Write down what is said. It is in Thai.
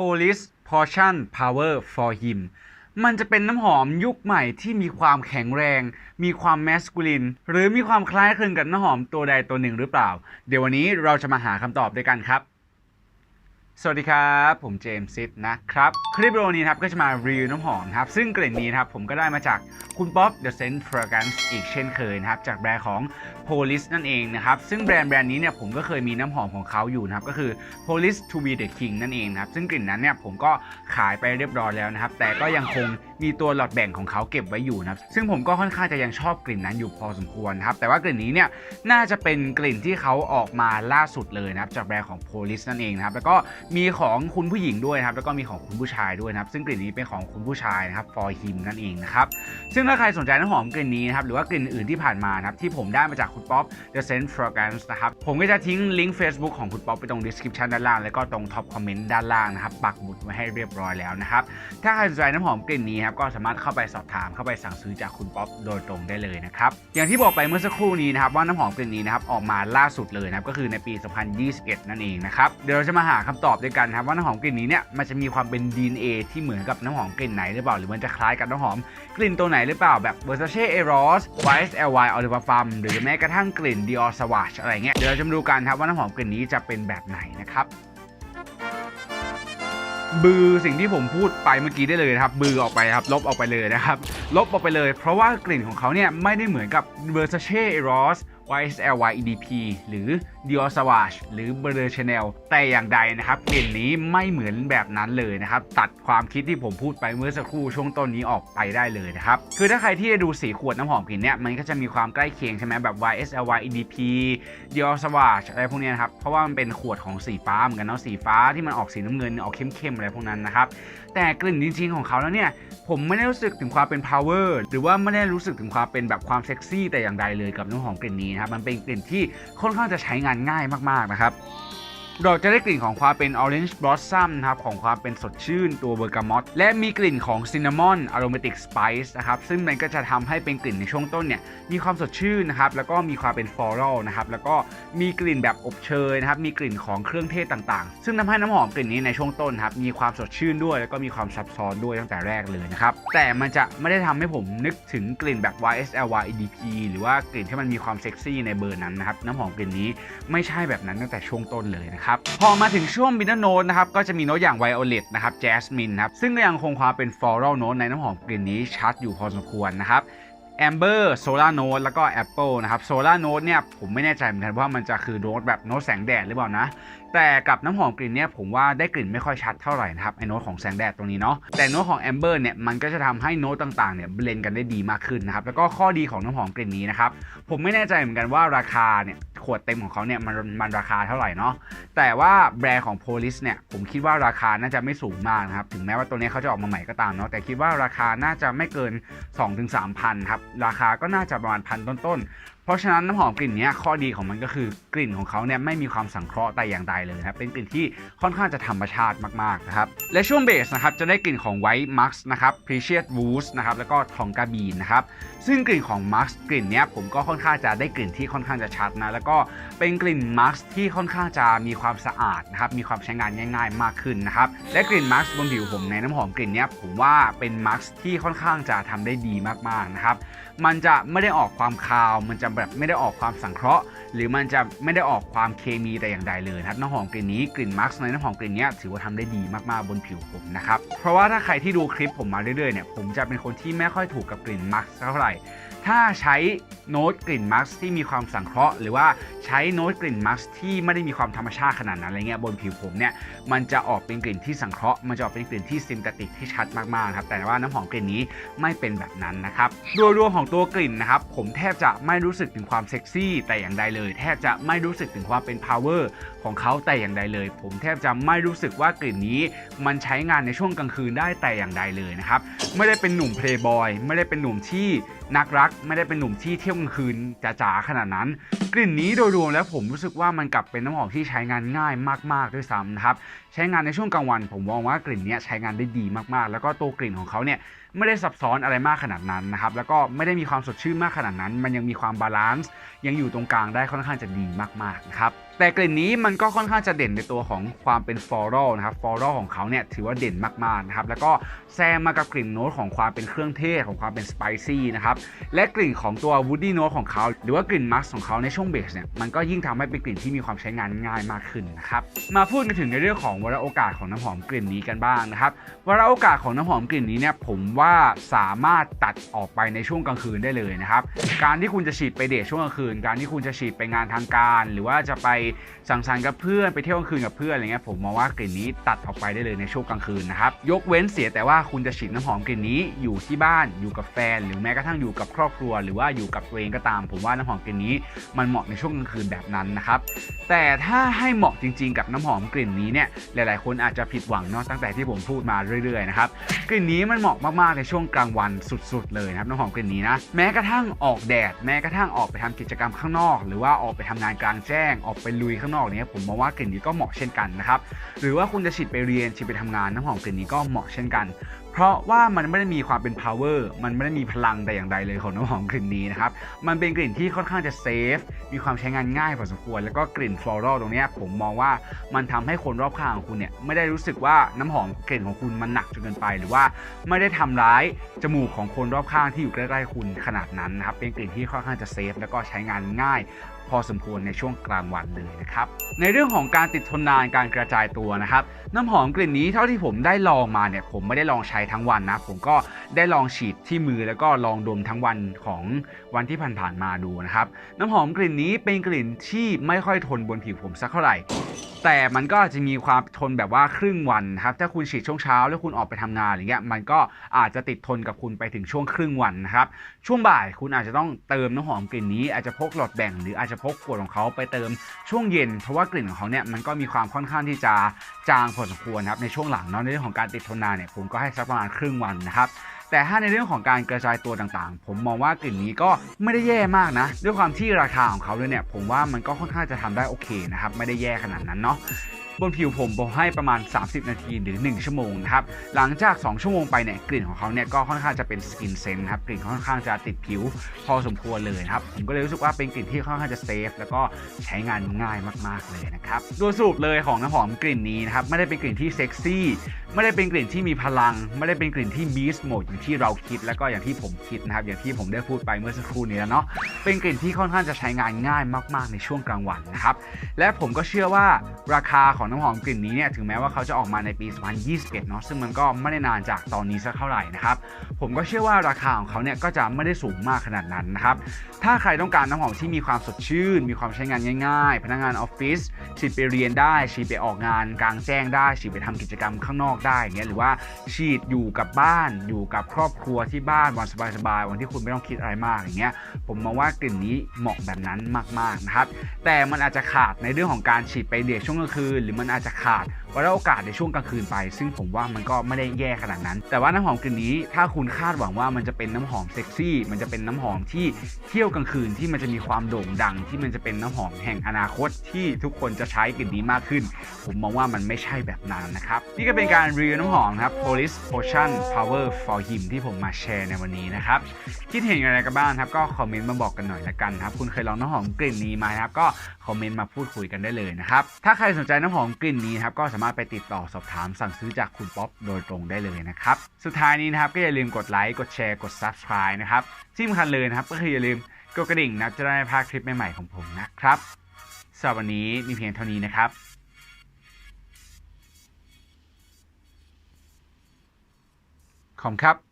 Police Portion Power for Him มันจะเป็นน้ำหอมยุคใหม่ที่มีความแข็งแรง มีความแมสคูลิน หรือมีความคล้ายคลึงกับน้ำหอมตัวใดตัวหนึ่งหรือเปล่า เดี๋ยววันนี้เราจะมาหาคำตอบด้วยกันครับ สวัสดีครับ ผมเจมส์ซิดนะครับ คลิปวิดีโอนี้ครับก็จะมารีวิวน้ำหอมครับ ซึ่งกลิ่นนี้ครับผมก็ได้มาจากคุณป๊อป The Scent Fragrance อีกเช่นเคยนะครับ จากแบรนด์ของ Police นั่นเองนะครับ ซึ่งแบรนด์แบรนด์นี้เนี่ยผมก็เคยมีน้ำหอมของเขาอยู่นะครับ ก็คือ Police to be the King นั่นเองนะครับ ซึ่งกลิ่นนั้นเนี่ยผมก็ขายไปเรียบร้อยแล้วนะครับ แต่ก็ยังคงมีตัวหลอดแบ่งของเขาเก็บไว้อยู่นะครับ ซึ่งผมก็ค่อนข้างจะยังชอบกลิ่นนั้นอยู่พอสมควรครับ แต่ว่ากลิ่นนี้เนี่ยน่าจะเป็นกลิ่นที่เขาออกมาล่าสุดเลยนะครับจากแบรนด์ของ Police นั่นเองนะครับแล้วก็มีของคุณผู้หญิงด้วยนะครับแล้วก็มีของคุณผู้ชายด้วยนะครับ ซึ่งกลิ่นนี้เป็นของคุณผู้ชายนะครับ for him นั่นเองนะครับซึ่งถ้าใครสนใจน้ำหอมกลิ่นนี้นะครับหรือว่ากลิ่นอื่นที่ผ่านมานะครับที่ผมได้มาจากคุณป๊อป The Scent Fragrance นะครับผมก็จะทิ้งลิงก์ Facebook ของคุณป๊อปไปตรง description ด้านล่างแล้วก็ตรง top comment ด้านล่างนะครับปักหมุดไว้ให้เรียบร้อยแล้วนะครับถ้าใครสนใจน้ำหอมกลิ่นนี้ครับก็สามารถเข้าไปสอบถามเข้าไปสั่งซื้อจากคุณป๊อปโดยตรงได้เลยนะครับอย่างที่บอกไปเมื่อสักครู่นี้นะครับว่าน้ำหอมกลิ่นนี้นะครับออกมาล่าสุดเลยนะครับก็คือในปี 2021 นั่นเองนะครับเดี๋ยวเราจะมาหาคำตอบด้วยกันครับว่าน้ำหอมกลิ่นนี้เนี่ยมันจะมีความเป็น DNA ที่เหมือนกับน้ำหอมกลิ่นไหนหรือเปล่าหรือมันจะคล้ายกับน้ำหอมกลิ่นตัวไหนหรือเปล่าแบบ Versace Eros White LY o l i v e r Farm หรือแม้กระทั่งกลิ่น Dior Sauvage อะไรเงี้ยเดี๋ยวเราจะมาดูกันครับว่าน้ำหอมกลิ่นนี้จะเป็นแบบไหนนะครับบือสิ่งที่ผมพูดไปเมื่อกี้ได้เลยนะครับบือออกไปครับลบออกไปเลยนะครับ ลบออกไปเลย เพราะว่ากลิ่นของเขาเนี่ยไม่ได้เหมือนกับ Versace Eros YSL YEDP หรือ Dior Sauvage หรือ b e r d e Chanel แต่อย่างใดนะครับกลิ่นนี้ไม่เหมือนแบบนั้นเลยนะครับ ตัดความคิดที่ผมพูดไปเมื่อสักครู่ช่วงต้นนี้ออกไปได้เลยนะครับ คือถ้าใครที่ได้ดูสีขวดน้ำหอมกลิ่นเนี่ยมันก็จะมีความใกล้เคียงใช่ไหมแบบ YSL YEDP Dior Sauvage อะไรพวกนี้นะครับ เพราะว่ามันเป็นขวดของสีฟ้าเหมือนกันเนาะสีฟ้าที่มันออกสีน้ำเงินออกเข้มๆอะไรพวกนั้นนะครับแต่กลิ่นจริงๆของเขาแล้วเนี่ยผมไม่ได้รู้สึกถึงความเป็น power หรือว่าไม่ได้รู้สึกถึงความเป็นแบบความเซ็กซี่แต่อย่างใดเลยกับน้ำหอมกลิ่นนี้นะครับมันเป็นกลิ่นที่ค่อนข้างจะใช้งานง่ายมากๆนะครับ เราจะได้กลิ่นของความเป็น orange blossom นะครับของความเป็นสดชื่นตัวเบอร์กามอตและมีกลิ่นของ cinnamon aromatic spice นะครับซึ่งมันก็จะทำให้เป็นกลิ่นในช่วงต้นเนี่ยมีความสดชื่นนะครับแล้วก็มีความเป็น floral นะครับแล้วก็มีกลิ่นแบบอบเชยนะครับมีกลิ่นของเครื่องเทศต่างๆ ซึ่งทำให้น้ำหอมกลิ่นนี้ในช่วงต้นครับมีความสดชื่นด้วย แล้วก็มีความซับซ้อนด้วยตั้งแต่แรกเลยนะครับแต่มันจะไม่ได้ทำให้ผมนึกถึงกลิ่นแบบ YSL YEDP หรือว่ากลิ่นที่มันมีความเซ็กซี่ในเบอร์นั้นนะครับน้ำหอมกลิ่นนี้ไม่ใช่แบบนั้นตั้งแต่ช่วงต้นเลยนะครับพอมาถึงช่วงมิดเดิลโนตนะครับ ก็จะมีโน้ตอย่างไวโอเลตนะครับแจสมินครับ ซึ่งก็ยังคงความเป็นฟลอรัลโน้ตในน้ำหอมกลิ่นนี้ชัดอยู่พอสมควรนะครับแอมเบอร์โซลาโนตแล้วก็แอปเปิลนะครับโซลาโนตเนี่ยผมไม่แน่ใจเหมือนกันว่ามันจะคือโน้ตแบบโน้ตแสงแดดหรือเปล่านะ แต่กับน้ำหอมกลิ่นเนี่ยผมว่าได้กลิ่นไม่ค่อยชัดเท่าไหร่นะครับไอโน้ตของแสงแดดตรงนี้เนาะแต่โน้ตของแอมเบอร์เนี่ยมันก็จะทำให้โน้ตต่างๆเนี่ยเบลนกันได้ดีมากขึ้นนะครับแล้วก็ข้อดีของน้ำหอมกลิ่นนี้นะครับผมไม่แน่ใจเหมือนกันว่าราคาเนี่ย วดเต็มของเขาเนี่ยมันมันราคาเท่าไหร่เนาะแต่ว่าแบรนด์ของ Police เนี่ยผมคิดว่าราคาน่าจะไม่สูงมากนะครับถึงแม้ว่าตัวนี้เขาจะออกมาใหม่ก็ตามเนาะแต่คิดว่าราคาน่าจะไม่เกิน 2-3พันครับราคาก็น่าจะประมาณพันต้นๆ ราะฉะนั้นน้ำหอมกลิ่นนี้ข้อดีของมันก็คือกลิ่นของเขาเนี่ยไม่มีความสังเคราะห์แต่อย่างใดเลยนะครับเป็นกลิ่นที่ค่อนข้างจะธรรมชาติมากๆนะครับและช่วงเบสนะครับจะได้กลิ่นของ White Max นะครับ Precious Woods นะครับแล้วก็ทองกาบีนนะครับซึ่งกลิ่นของ Max กลิ่นนี้ผมก็ค่อนข้างจะได้กลิ่นที่ค่อนข้างจะชัดนะแล้วก็เป็นกลิ่น Max ที่ค่อนข้างจะมีความสะอาดนะครับมีความใช้งานง่าย ๆ มากขึ้นนะครับและกลิ่น Max บนผิวผมในน้ำหอมกลิ่นนี้ผมว่าเป็น Max ที่ค่อนข้างจะทำได้ดีมากๆนะครับ มันจะไม่ได้ออกความคาว มันจะแบบไม่ได้ออกความสังเคราะห์ หรือมันจะไม่ได้ออกความเคมีแต่อย่างใดเลยนะครับน้ำหอมกลิ่นนี้กลิ่นมาร์กในน้ำหอมกลิ่นนี้ถือว่าทำได้ดีมากๆบนผิวผมนะครับเพราะว่าถ้าใครที่ดูคลิปผมมาเรื่อยๆเนี่ยผมจะเป็นคนที่ไม่ค่อยถูกกับกลิ่นมาร์กเท่าไหร่ถ้าใช้โน้ตกลิ่นมาร์กที่มีความสังเคราะห์ หรือว่าใช้โน้ตกลิ่นมาร์กที่ไม่ได้มีความธรรมชาติขนาดนั้นอะไรเงี้ยบนผิวผมเนี่ยมันจะออกเป็นกลิ่นที่สังเคราะห์มันจะออกเป็นกลิ่นที่ซินเทติกที่ชัดมากๆครับแต่ว่าน้ำหอมกลิ่นนี้ไม่เป็นแบบนั้นนะครับโดยรวมของตัวกลิ่นนะครับผมแทบจะไม่รู้สึกถึงความเซ็กซี่แต่อย่างใดเลย แทบจะไม่รู้สึกถึงความเป็น power ของเขาแต่อย่างใดเลย ผมแทบจะไม่รู้สึกว่ากลิ่นนี้มันใช้งานในช่วงกลางคืนได้แต่อย่างใดเลยนะครับไม่ได้เป็นหนุ่มเพลย์บอยไม่ได้เป็นหนุ่มที่ นักรักไม่ได้เป็นหนุ่มที่เที่ยวกลางคืนจ๋าๆขนาดนั้น กลิ่นนี้โดยรวมแล้วผมรู้สึกว่ามันกลับเป็นน้ำหอมที่ใช้งานง่ายมากๆด้วยซ้ำนะครับใช้งานในช่วงกลางวัน ผมมองว่ากลิ่นนี้ใช้งานได้ดีมากๆ แล้วก็ตัวกลิ่นของเขาเนี่ยไม่ได้ซับซ้อนอะไรมากขนาดนั้นนะครับแล้วก็ไม่ได้มีความสดชื่นมากขนาดนั้น มันยังมีความบาลานซ์ยังอยู่ตรงกลางได้ค่อนข้างจะดีมากๆนะครับ แต่กลิ่นนี้มันก็ค่อนข้างจะเด่นในตัวของความเป็นฟลอรัลนะครับฟลอรัลของเขาเนี่ยถือว่าเด่นมากๆนะครับแล้วก็แซมมากับกลิ่นโน้ตของความเป็นเครื่องเทศของความเป็นสไปซี่นะครับและกลิ่นของตัววูดดี้โน้ตของเขา หรือว่ากลิ่นมัสของเขาในช่วงเบสเนี่ยมันก็ยิ่งทำให้เป็นกลิ่นที่มีความใช้งานง่ายมากขึ้นนะครับมาพูดกันถึงในเรื่องของวาระโอกาสของน้ำหอมกลิ่นนี้กันบ้างนะครับวาระโอกาสของน้ำหอมกลิ่นนี้เนี่ยผมว่าสามารถตัดออกไปในช่วงกลางคืนได้เลยนะครับการที่คุณจะฉีดไปเดทช่วงกลางคืน การที่คุณจะฉีดไปงานทางการ หรือว่าจะไปสังสรรค์กับเพื่อนไปเที่ยวกลางคืนกับเพื่อนอะไรเงี้ยผมมองว่ากลิ่นนี้ตัดออกไปได้เลยในช่วงกลางคืนนะครับยกเว้นเสียแต่ว่าคุณจะฉีดน้ำหอมกลิ่นนี้อยู่ที่บ้านอยู่กับแฟน หรือแม้กระทั่งอยู่กับครอบครัว หรือว่าอยู่กับตัวเองก็ตาม ผมว่าน้ำหอมกลิ่นนี้มันเหมาะในช่วงกลางคืนแบบนั้นนะครับแต่ถ้าให้เหมาะจริง ๆ กับน้ำหอมกลิ่นนี้เนี่ยหลาย ๆ คนอาจจะผิดหวังเนาะตั้งแต่ที่ผมพูดมาเรื่อย ๆ นะครับกลิ่นนี้มันเหมาะมากๆในช่วงกลางวันสุด ๆ เลยนะครับน้ำหอมกลิ่นนี้นะแม้กระทั่งออกแดด แม้กระทั่งออกไปทำกิจกรรมข้างนอก หรือว่าออกไปทำงานกลางแจ้งออกไปลลุยข้างนอกเนี้ยผมมองว่ากลิ่นนี้ก็เหมาะเช่นกันนะครับหรือว่าคุณจะฉีดไปเรียนฉีดไปทำงานน้ำหอมกลิ่นนี้ก็เหมาะเช่นกัน เพราะว่ามันไม่ได้มีความเป็น power มันไม่ได้มีพลังแต่อย่างใดเลยของน้ำหอมกลิ่นนี้นะครับมันเป็นกลิ่นที่ค่อนข้างจะเซฟมีความใช้งานง่ายพอสมควร แล้วก็กลิ่น floral ตรงนี้ผมมองว่ามันทำให้คนรอบข้างของคุณเนี่ยไม่ได้รู้สึกว่าน้ำหอมกลิ่นของคุณมันหนักจนเกินไป หรือว่าไม่ได้ทำร้ายจมูกของคนรอบข้างที่อยู่ใกล้ๆคุณขนาดนั้นนะครับเป็นกลิ่นที่ค่อนข้างจะเซฟแล้วก็ใช้งานง่าย พอสมควรในช่วงกลางวันเลยนะครับ ในเรื่องของการติดทนนานการกระจายตัวนะครับ น้ำหอมกลิ่นนี้เท่าที่ผมได้ลองมาเนี่ยผมไม่ได้ลองใช้ทั้งวันนะ ผมก็ได้ลองฉีดที่มือแล้วก็ลองดมทั้งวันของวันที่ผ่านๆมาดูนะครับ น้ำหอมกลิ่นนี้เป็นกลิ่นที่ไม่ค่อยทนบนผิวผมสักเท่าไหร่แต่มันก็อาจจะมีความทนแบบว่าครึ่งวันครับ ถ้าคุณฉีดช่วงเช้าแล้วคุณออกไปทำงานอะไรเงี้ย มันก็อาจจะติดทนกับคุณไปถึงช่วงครึ่งวันนะครับ ช่วงบ่ายคุณอาจจะต้องเติมน้ำหอมกลิ่นนี้อาจจะพกหลอดแบ่งหรืออาจจะพกขวดของเขาไปเติมช่วงเย็น เพราะว่ากลิ่นของเขาเนี่ยมันก็มีความค่อนข้างที่จะจางพอสมควรนะครับในช่วงหลังเนาะในเรื่องของการติดทนนานเนี่ยผมก็ให้สักประมาณครึ่งวันนะครับแต่ถ้าในเรื่องของการกระจายตัวต่างๆ ผมมองว่ากลิ่นนี้ก็ไม่ได้แย่มากนะ ด้วยความที่ราคาของเขาด้วยเนี่ยผมว่ามันก็ค่อนข้างจะทำได้โอเคนะครับไม่ได้แย่ขนาดนั้นเนาะ บนผิวผมผมให้ประมาณ 30 นาทีหรือ 1 ชั่วโมงนะครับหลังจาก 2 ชั่วโมงไปเนี่ยกลิ่นของเขาเนี่ยก็ค่อนข้างจะเป็นสกินเซนครับกลิ่นค่อนข้างจะติดผิวพอสมควรเลยครับผมก็เลยรู้สึกว่าเป็นกลิ่นที่ค่อนข้างจะเซฟแล้วก็ใช้งานง่ายมาก ๆเลยนะครับโดยสรุปเลยของน้ำหอมกลิ่นนี้นะครับไม่ได้เป็นกลิ่นที่เซ็กซี่ไม่ได้เป็นกลิ่นที่มีพลัง ไม่ได้เป็นกลิ่นที่บีสโหมดอย่างที่เราคิด แล้วก็อย่างที่ผมคิดนะครับอย่างที่ผมได้พูดไปเมื่อสักครู่นี้แล้วเนาะเป็นกลิ่นที่ค่อนข้างจะใช้งานง่ายมาก ๆ ในช่วงกลางวันนะครับและผมก็เชื่อว่าราคาของน้ำหอมกลิ่นนี้เนี่ยถึงแม้ว่าเขาจะออกมาในปี 2021 เนาะซึ่งมันก็ไม่ได้นานจากตอนนี้สักเท่าไหร่นะครับผมก็เชื่อว่าราคาของเขาเนี่ยก็จะไม่ได้สูงมากขนาดนั้นนะครับถ้าใครต้องการน้ำหอมที่มีความสดชื่น มีความใช้งานง่ายๆ พนักงานออฟฟิศฉีดไปเรียนได้ฉีดไปออกงานกลางแจ้งได้ฉีดไปทำกิจกรรมข้างนอกได้เงี้ยหรือว่าฉีดอยู่กับบ้านอยู่กับครอบครัวที่บ้านวันสบายๆวันที่คุณไม่ต้องคิดอะไรมากอย่างเงี้ยผมมองว่ากลิ่นนี้เหมาะแบบนั้นมากๆนะครับแต่มันอาจจะขาดในเรื่องของการฉีดไปเดทช่วงกลางคืนหรือมันอาจจะขาดวันโอกาสในช่วงกลางคืนไป ซึ่งผมว่ามันก็ไม่ได้แย่ขนาดนั้น แต่ว่าน้ำหอมกลิ่นนี้ถ้าคุณคาดหวังว่ามันจะเป็นน้ำหอมเซ็กซี่ มันจะเป็นน้ำหอมที่เที่ยวกลางคืนที่มันจะมีความโด่งดัง ที่มันจะเป็นน้ำหอมแห่งอนาคตที่ทุกคนจะใช้กลิ่นนี้มากขึ้น ผมมองว่ามันไม่ใช่แบบนั้นนะครับ นี่ก็เป็นการรีวิวน้ำหอมครับ Police Potion Power for Him ที่ผมมาแชร์ในวันนี้นะครับ คิดเห็นอย่างไรกันบ้างครับ ก็คอมเมนต์มาบอกกันหน่อยละกันครับ คุณเคยลองน้ำหอมกลิ่นนี้ไหมครับ ก็คอมเมนต์มาพูดคุยกันได้เลยนะครับ ถ้าใครสนใจน้ำหอมกลิ่นนี้ครับก็สามารถไปติดต่อสอบถามสั่งซื้อจากคุณป๊อปโดยตรงได้เลยนะครับ สุดท้ายนี้นะครับก็อย่าลืมกดไลค์กดแชร์กด subscribe นะครับที่สำคัญเลยนะครับก็คืออย่าลืมกดกระดิ่งนะจะได้ไม่พลาดคลิปใหม่ๆของผมนะครับสำหรับวันนี้มีเพียงเท่านี้นะครับขอบคุณครับ